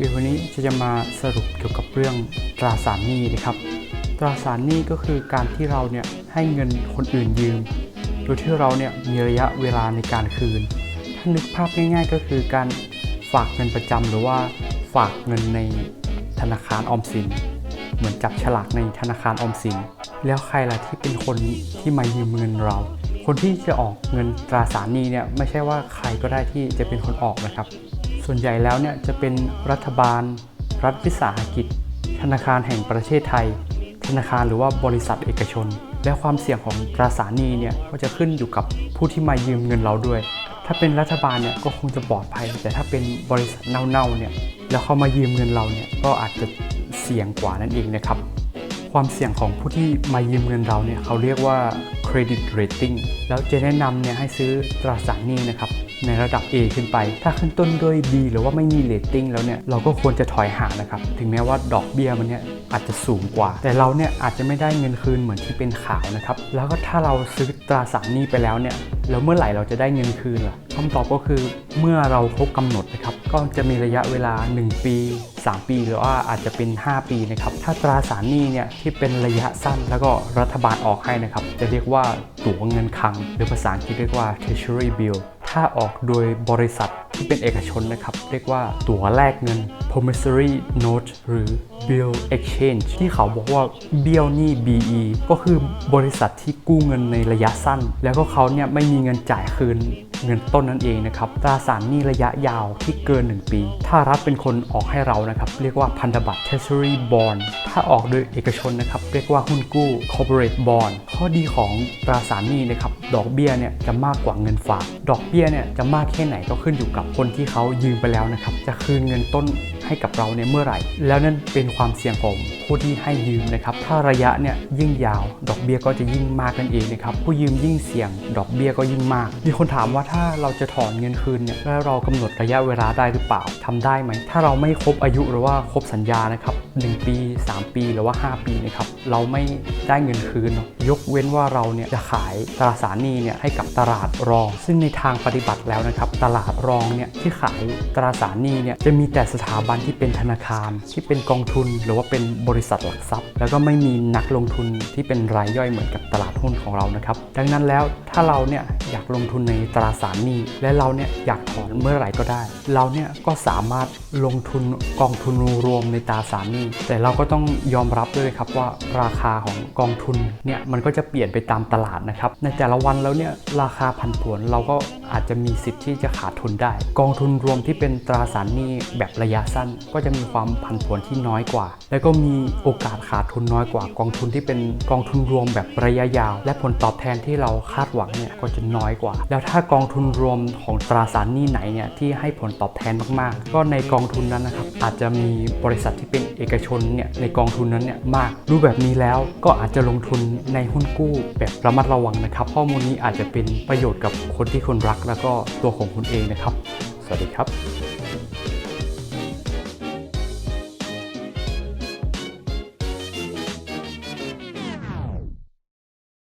เดี๋ยววันนี้จะจะมาสรุปเกี่ยวกับเรื่องตราสารหนี้นะครับ ตราสารหนี้ก็คือการที่เราเนี่ยให้เงินคนอื่นยืม โดยที่เราเนี่ยมีระยะเวลาในการคืน ถ้านึกภาพง่ายๆ ก็คือการฝากเงินประจำหรือว่าฝากเงินในธนาคารออมสิน เหมือนจับฉลากในธนาคารออมสิน แล้วใครล่ะที่เป็นคนที่มายืมเงินเรา คนที่จะออกเงินตราสารหนี้เนี่ยไม่ใช่ว่าใครก็ได้ที่จะเป็นคนออกนะครับ ส่วนใหญ่แล้วเนี่ยจะเป็นรัฐบาล รัฐวิสาหกิจ ธนาคารแห่งประเทศไทย ธนาคารหรือว่าบริษัทเอกชน และความเสี่ยงของตราสารหนี้เนี่ยก็จะขึ้นอยู่กับผู้ที่มายืมเงินเราด้วย ถ้าเป็นรัฐบาลเนี่ยก็คงจะปลอดภัย แต่ถ้าเป็นบริษัทเน่าๆเนี่ยแล้วเขามายืมเงินเราเนี่ยก็อาจจะเสี่ยงกว่านั่นเองนะครับ ความเสี่ยงของผู้ที่มายืมเงินเราเนี่ยเขาเรียกว่า credit rating แล้วจะแนะนำเนี่ยให้ซื้อตราสารหนี้นะครับในระดับ A ขึ้นไป ถ้าขึ้นต้นด้วย B หรือว่าไม่มี rating แล้วเนี่ยเราก็ควรจะถอยห่างนะครับ ถึงแม้ว่าดอกเบี้ยมันเนี่ยอาจจะสูงกว่า แต่เราเนี่ยอาจจะไม่ได้เงินคืนเหมือนที่เป็นข่าวนะครับ แล้วก็ถ้าเราซื้อตราสารหนี้ไปแล้วเนี่ยแล้วเมื่อไหร่เราจะได้เงินคืนล่ะ คำตอบก็คือเมื่อเราครบกำหนดนะครับก็จะมีระยะเวลา 1 ปี 3 ปี หรือว่าอาจจะเป็น 5 ปีนะครับถ้าตราสารหนี้เนี่ยที่เป็นระยะสั้นแล้วก็รัฐบาลออกให้นะครับจะเรียกว่าตั๋วเงินคลัง หรือภาษาอังกฤษเรียกว่า treasury bill ถ้าออกโดยบริษัทที่เป็นเอกชนนะครับ เรียกว่าตั๋วแลกเงิน promissory note หรือ bill exchange ที่เขาบอกว่าเบี้ยวหนี้ BE ก็คือบริษัทที่กู้เงินในระยะสั้น แล้วก็เขาเนี่ยไม่มีเงินจ่ายคืน เงินต้นนั่นเองนะครับตราสารหนี้ระยะยาวที่เกิน 1 ปี ถ้ารัฐเป็นคนออกให้เรานะครับเรียกว่าพันธบัตร treasury bond ถ้าออกโดยเอกชนนะครับเรียกว่าหุ้นกู้ corporate bond ข้อดีของตราสารหนี้นะครับดอกเบี้ยเนี่ยจะมากกว่าเงินฝาก ดอกเบี้ยเนี่ยจะมากแค่ไหนก็ขึ้นอยู่กับคนที่เขายืมไปแล้วนะครับจะคืนเงินต้น ให้กับเราในเมื่อไหร่ แล้วนั่นเป็นความเสี่ยงของผู้ที่ให้ยืมนะครับ ถ้าระยะเนี่ยยิ่งยาว ดอกเบี้ยก็จะยิ่งมากนั่นเองนะครับ ผู้ยืมยิ่งเสี่ยง ดอกเบี้ยก็ยิ่งมาก มีคนถามว่าถ้าเราจะถอนเงินคืนเนี่ยแล้วเรากำหนดระยะเวลาได้หรือเปล่าทำได้ไหม ถ้าเราไม่ครบอายุหรือว่าครบสัญญานะครับ 1 ปี 3 ปีหรือว่า 5 ปีนะครับเราไม่ได้เงินคืน ยกเว้นว่าเราเนี่ยจะขายตราสารหนี้เนี่ยให้กับตลาดรอง ซึ่งในทางปฏิบัติแล้วนะครับตลาดรองเนี่ยที่ขายตราสารหนี้เนี่ยจะมีแต่สถาบันที่เป็นธนาคาร ที่เป็นกองทุนหรือว่าเป็นบริษัทหลักทรัพย์ แล้วก็ไม่มีนักลงทุนที่เป็นรายย่อยเหมือนกับตลาดหุ้นของเรานะครับดังนั้นแล้วถ้าเราเนี่ย อยากลงทุนในตราสารหนี้และเราเนี่ยอยากถอนเมื่อไหร่ก็ได้ เราเนี่ยก็สามารถลงทุนกองทุนรวมในตราสารหนี้ แต่เราก็ต้องยอมรับด้วยครับว่าราคาของกองทุนเนี่ยมันก็จะเปลี่ยนไปตามตลาดนะครับในแต่ละวันแล้วเนี่ยราคาผันผวนเราก็อาจจะมีสิทธิ์ที่จะขาดทุนได้ กองทุนรวมที่เป็นตราสารหนี้แบบระยะสั้น ก็จะมีความผันผวนที่น้อยกว่า แล้วก็มีโอกาสขาดทุนน้อยกว่ากองทุนที่เป็นกองทุนรวมแบบระยะยาว และผลตอบแทนที่เราคาดหวังเนี่ยก็จะน้อยกว่า แล้วถ้ากองทุนรวมของตราสารหนี้ไหนเนี่ยที่ให้ผลตอบแทนมากๆ ก็ในกองทุนนั้นนะครับอาจจะมีบริษัทที่เป็นเอกชนเนี่ยในกองทุนนั้นเนี่ยมากรูปแบบนี้แล้วก็อาจจะลงทุนในหุ้นกู้แบบระมัดระวังนะครับ ข้อมูลนี้อาจจะเป็นประโยชน์กับคนที่คุณรักแล้วก็ตัวของคุณเองนะครับ สวัสดีครับ